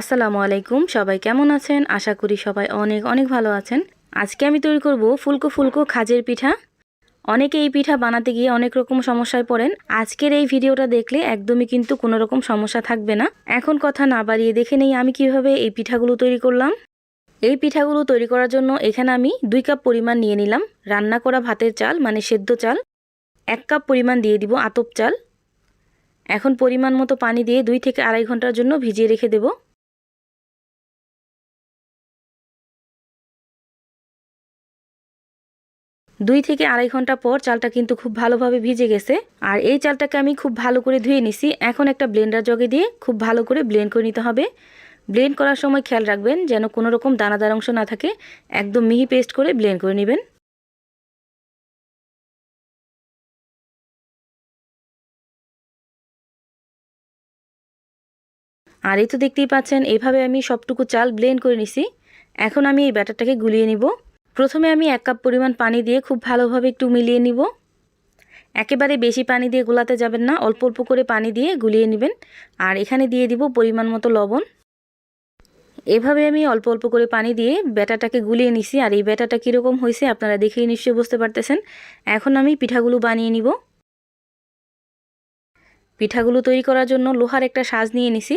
আসসালামু আলাইকুম, সবাই কেমন আছেন? আশা করি সবাই অনেক অনেক ভালো আছেন। আজকে আমি তৈরি করব ফুলকো ফুলকো খাজের পিঠা। অনেকে এই পিঠা বানাতে গিয়ে অনেক রকম সমস্যায় পড়েন। আজকের এই ভিডিওটা দেখলে একদমই কিন্তু কোনো রকম সমস্যা থাকবে না। এখন কথা না বাড়িয়ে দেখে নেই আমি কীভাবে এই পিঠাগুলো তৈরি করলাম। এই পিঠাগুলো তৈরি করার জন্য এখানে আমি দুই কাপ পরিমাণ নিয়ে নিলাম। রান্না করা ভাতের চাল মানে সেদ্ধ চাল। এক কাপ পরিমাণ দিয়ে দিব আতপ চাল। এখন পরিমাণ মতো পানি দিয়ে দুই থেকে আড়াই ঘণ্টার জন্য ভিজিয়ে রেখে দেবো। দুই থেকে আড়াই ঘণ্টা পর চালটা কিন্তু খুব ভালোভাবে ভিজে গেছে। আর এই চালটাকে আমি খুব ভালো করে ধুয়ে নিছি। এখন একটা ব্লেন্ডার জগে দিয়ে খুব ভালো করে ব্লেন্ড করে নিতে হবে। ব্লেন্ড করার সময় খেয়াল রাখবেন যেন কোনো রকম দানাদার অংশ না থাকে। একদম মিহি পেস্ট করে ব্লেন্ড করে নেবেন। আর এই তো দেখতেই পাচ্ছেন এইভাবে আমি সবটুকু চাল ব্লেন্ড করে নিছি। এখন আমি এই ব্যাটারটাকে গুলিয়ে নিব। প্রথমে আমি এক কাপ পরিমাণ পানি দিয়ে খুব ভালোভাবে একটু মিলিয়ে নিব। একেবারে বেশি পানি দিয়ে গোলাতে যাবেন না, অল্প অল্প করে পানি দিয়ে গুলিয়ে নেবেন। আর এখানে দিয়ে দিব পরিমাণ মতো লবণ। এভাবে আমি অল্প অল্প করে পানি দিয়ে ব্যাটাটাকে গুলিয়ে নিছি। আর এই ব্যাটাটা কীরকম হয়েছে আপনারা দেখেই নিশ্চয়ই বুঝতে পারতেছেন। এখন আমি পিঠাগুলো বানিয়ে নিব। পিঠাগুলো তৈরি করার জন্য লোহার একটা সাজ নিয়ে নিছি।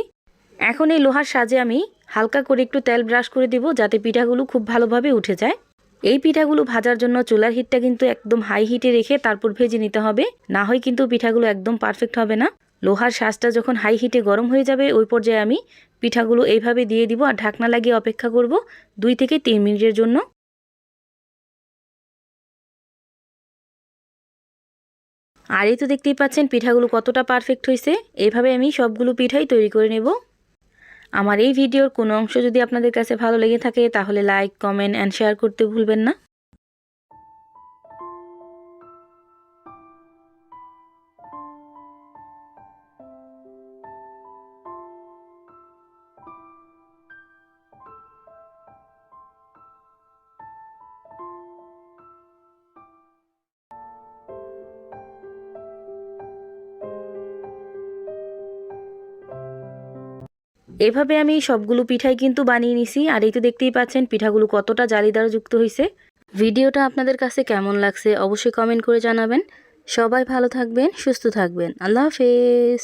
এখন এই লোহার সাজে আমি হালকা করে একটু তেল ব্রাশ করে দিব যাতে পিঠাগুলো খুব ভালোভাবে উঠে যায়। এই পিঠাগুলো ভাজার জন্য চুলার হিটটা কিন্তু একদম হাই হিটে রেখে তারপর ভেজে নিতে হবে। না হয় কিন্তু পিঠাগুলো একদম পারফেক্ট হবে না। লোহার শ্বাসটা যখন হাই হিটে গরম হয়ে যাবে, ওই পর্যায়ে আমি পিঠাগুলো এইভাবে দিয়ে দিব আর ঢাকনা লাগিয়ে অপেক্ষা করব দুই থেকে তিন মিনিটের জন্য। আর এই তো দেখতেই পাচ্ছেন পিঠাগুলো কতটা পারফেক্ট হয়েছে। এইভাবে আমি সবগুলো পিঠাই তৈরি করে নেব। আমার এই ভিডিওর কোনো অংশ যদি আপনাদের কাছে ভালো লেগে থাকে, তাহলে লাইক কমেন্ট অ্যান্ড শেয়ার করতে ভুলবেন না। এভাবে আমি সবগুলো পিঠাই কিন্তু বানিয়ে নিছি, আর এই তো দেখতেই পাচ্ছেন পিঠাগুলো কতটা জালিদার যুক্ত হয়েছে ভিডিওটা আপনাদের কাছে কেমন লাগছে অবশ্যই কমেন্ট করে জানাবেন। সবাই ভালো থাকবেন, সুস্থ থাকবেন। আল্লাহ হাফেজ।